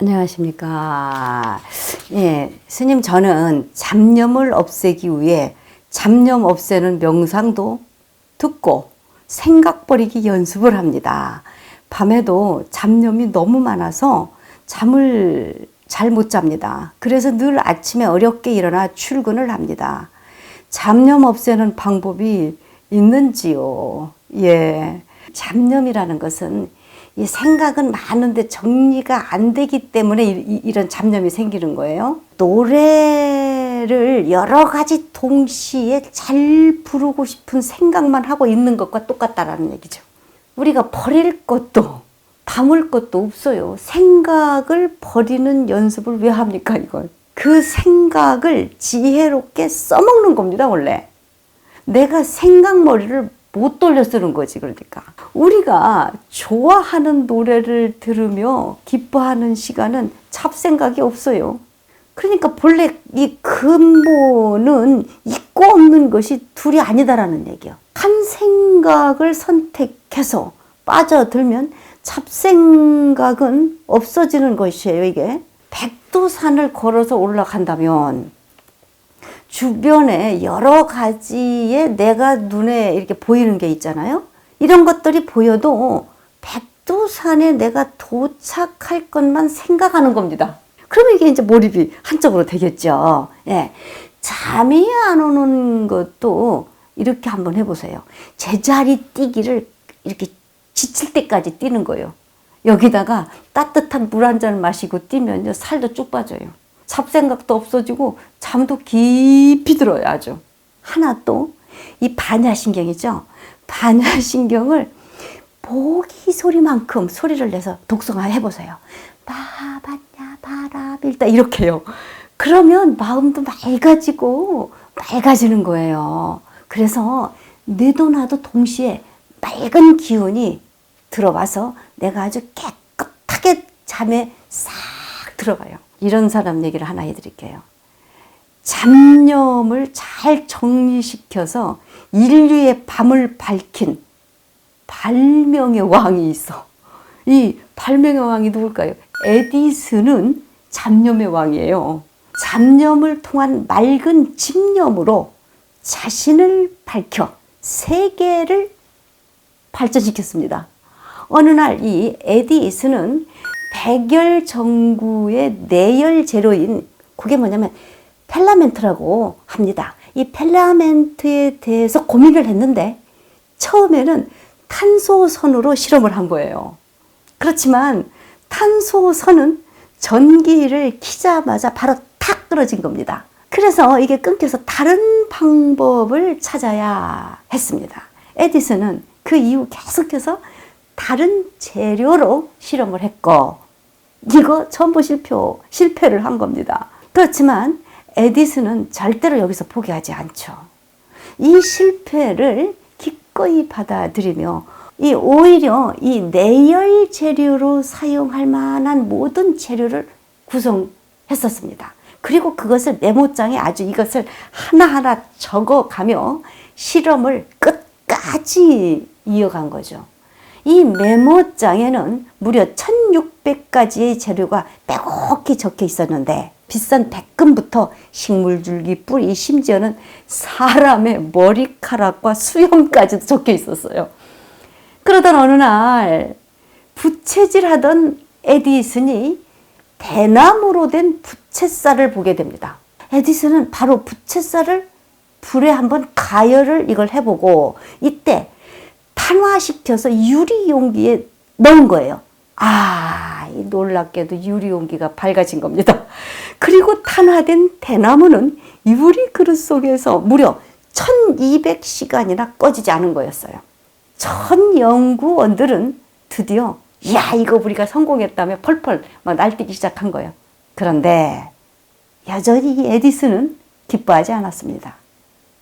안녕하십니까. 예, 스님 저는 잡념을 없애기 위해 잡념 없애는 명상도 듣고 생각 버리기 연습을 합니다. 밤에도 잡념이 너무 많아서 잠을 잘 못 잡니다. 그래서 늘 아침에 어렵게 일어나 출근을 합니다. 잡념 없애는 방법이 있는지요? 예. 잡념이라는 것은 이 생각은 많은데 정리가 안 되기 때문에 이, 이, 런 잡념이 생기는 거예요. 노래를 여러 가지 동시에 잘 부르고 싶은 생각만 하고 있는 것과 똑같다라는 얘기죠. 우리가 버릴 것도 담을 것도 없어요. 생각을 버리는 연습을 왜 합니까, 이걸? 그 생각을 지혜롭게 써먹는 겁니다, 원래. 내가 생각머리를 못 돌려 쓰는 거지, 그러니까. 우리가 좋아하는 노래를 들으며 기뻐하는 시간은 잡생각이 없어요. 그러니까 본래 이 근본은 있고 없는 것이 둘이 아니다라는 얘기야. 한 생각을 선택해서 빠져들면 잡생각은 없어지는 것이에요, 이게. 백두산을 걸어서 올라간다면 주변에 여러 가지의 내가 눈에 이렇게 보이는 게 있잖아요. 이런 것들이 보여도 백두산에 내가 도착할 것만 생각하는 겁니다. 그러면 이게 이제 몰입이 한쪽으로 되겠죠. 예. 잠이 안 오는 것도 이렇게 한번 해보세요. 제자리 뛰기를 이렇게 지칠 때까지 뛰는 거예요. 여기다가 따뜻한 물 한 잔 마시고 뛰면요, 살도 쭉 빠져요. 잡생각도 없어지고 잠도 깊이 들어요, 아주. 하나 또, 이 반야신경이죠. 반야신경을 보기 소리만큼 소리를 내서 독성화 해 보세요. 바봤냐, 바람, 일단 이렇게요. 그러면 마음도 맑아지고 맑아지는 거예요. 그래서 내도 나도 동시에 맑은 기운이 들어와서 내가 아주 깨끗하게 잠에 싹 들어가요. 이런 사람 얘기를 하나 해드릴게요. 잡념을 잘 정리시켜서 인류의 밤을 밝힌 발명의 왕이 있어. 이 발명의 왕이 누굴까요? 에디슨은 잡념의 왕이에요. 잡념을 통한 맑은 집념으로 자신을 밝혀 세계를 발전시켰습니다. 어느 날 이 에디슨은 백열 전구의 내열 재료인 그게 뭐냐면 펠라멘트라고 합니다. 이 펠라멘트에 대해서 고민을 했는데 처음에는 탄소선으로 실험을 한 거예요. 그렇지만 탄소선은 전기를 키자마자 바로 탁 떨어진 겁니다. 그래서 이게 끊겨서 다른 방법을 찾아야 했습니다. 에디슨은 그 이후 계속해서 다른 재료로 실험을 했고 이거 전부 실패, 실패를 한 겁니다. 그렇지만 에디슨은 절대로 여기서 포기하지 않죠. 이 실패를 기꺼이 받아들이며 이 오히려 이 내열 재료로 사용할 만한 모든 재료를 구성했었습니다. 그리고 그것을 메모장에 아주 이것을 하나하나 적어가며 실험을 끝까지 이어간 거죠. 이 메모장에는 무려 1600가지의 재료가 빼곡히 적혀 있었는데 비싼 백금부터 식물줄기, 뿌리, 심지어는 사람의 머리카락과 수염까지도 적혀 있었어요. 그러던 어느 날 부채질하던 에디슨이 대나무로 된 부채살을 보게 됩니다. 에디슨은 바로 부채살을 불에 한번 가열을 이걸 해보고 이때 탄화시켜서 유리 용기에 넣은 거예요. 아, 놀랍게도 유리 용기가 밝아진 겁니다. 그리고 탄화된 대나무는 유리 그릇 속에서 무려 1200시간이나 꺼지지 않은 거였어요. 전 연구원들은 드디어 야 이거 우리가 성공했다며 펄펄 막 날뛰기 시작한 거예요. 그런데 여전히 에디슨은 기뻐하지 않았습니다.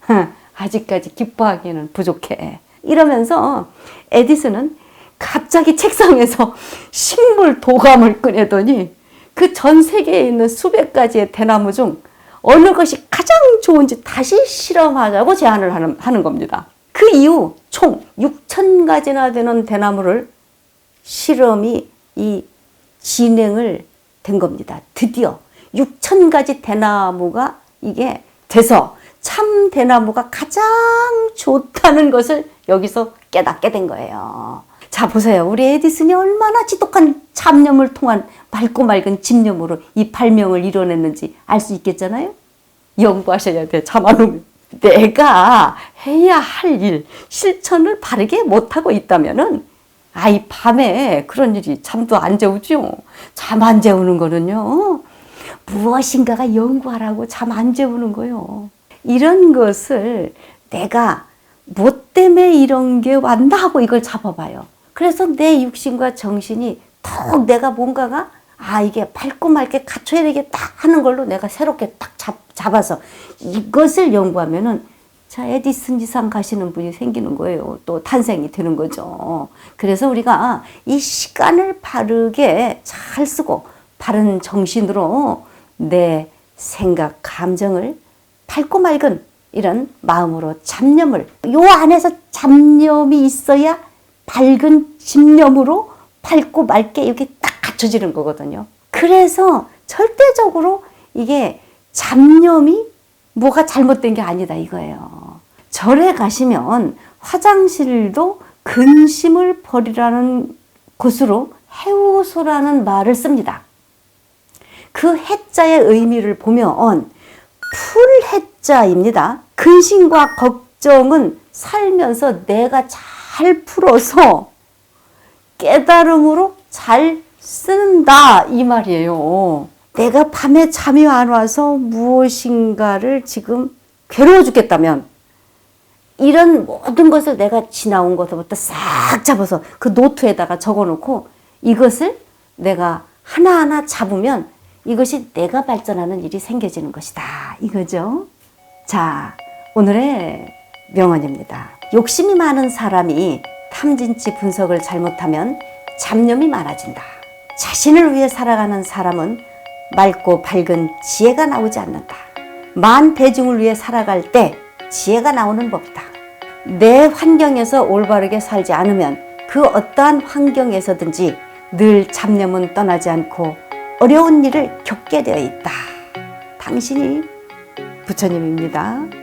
아직까지 기뻐하기는 부족해. 이러면서 에디슨은 갑자기 책상에서 식물 도감을 꺼내더니 그 전 세계에 있는 수백 가지의 대나무 중 어느 것이 가장 좋은지 다시 실험하자고 제안을 하는, 하는 겁니다. 그 이후 총 6천 가지나 되는 대나무를 실험이 이 진행을 된 겁니다. 드디어 6천 가지 대나무가 이게 돼서 참 대나무가 가장 좋다는 것을 여기서 깨닫게 된 거예요. 자, 보세요. 우리 에디슨이 얼마나 지독한 잡념을 통한 맑고 맑은 집념으로 이 발명을 이뤄냈는지 알 수 있겠잖아요? 연구하셔야 돼. 잠안 오면. 내가 해야 할 일, 실천을 바르게 못하고 있다면은, 아이, 밤에 그런 일이 잠도 안 재우죠. 잠 안 재우는 거는요, 무엇인가가 연구하라고 잠 안 재우는 거요. 이런 것을 내가 뭐 때문에 이런 게 왔나 하고 이걸 잡아봐요. 그래서 내 육신과 정신이 더욱 내가 뭔가가 아 이게 밝고 맑게 갖춰야 되겠다 하는 걸로 내가 새롭게 딱 잡, 잡아서 이것을 연구하면은 자 에디슨 지상 가시는 분이 생기는 거예요. 또 탄생이 되는 거죠. 그래서 우리가 이 시간을 바르게 잘 쓰고 바른 정신으로 내 생각, 감정을 밝고 맑은 이런 마음으로 잡념을 요 안에서 잡념이 있어야 밝은 집념으로 밝고 맑게 이렇게 딱 갖춰지는 거거든요. 그래서 절대적으로 이게 잡념이 뭐가 잘못된 게 아니다 이거예요. 절에 가시면 화장실도 근심을 버리라는 곳으로 해오소라는 말을 씁니다. 그 해자의 의미를 보면 풀 해자입니다. 근심과 걱정은 살면서 내가 잘 풀어서 깨달음으로 잘 쓴다 이 말이에요. 내가 밤에 잠이 안 와서 무엇인가를 지금 괴로워 죽겠다면 이런 모든 것을 내가 지나온 것부터 싹 잡아서 그 노트에다가 적어 놓고 이것을 내가 하나하나 잡으면 이것이 내가 발전하는 일이 생겨지는 것이다. 이거죠. 자, 오늘의 명언입니다. 욕심이 많은 사람이 탐진치 분석을 잘못하면 잡념이 많아진다. 자신을 위해 살아가는 사람은 맑고 밝은 지혜가 나오지 않는다. 만 대중을 위해 살아갈 때 지혜가 나오는 법이다. 내 환경에서 올바르게 살지 않으면 그 어떠한 환경에서든지 늘 잡념은 떠나지 않고 어려운 일을 겪게 되어 있다. 당신이 부처님입니다.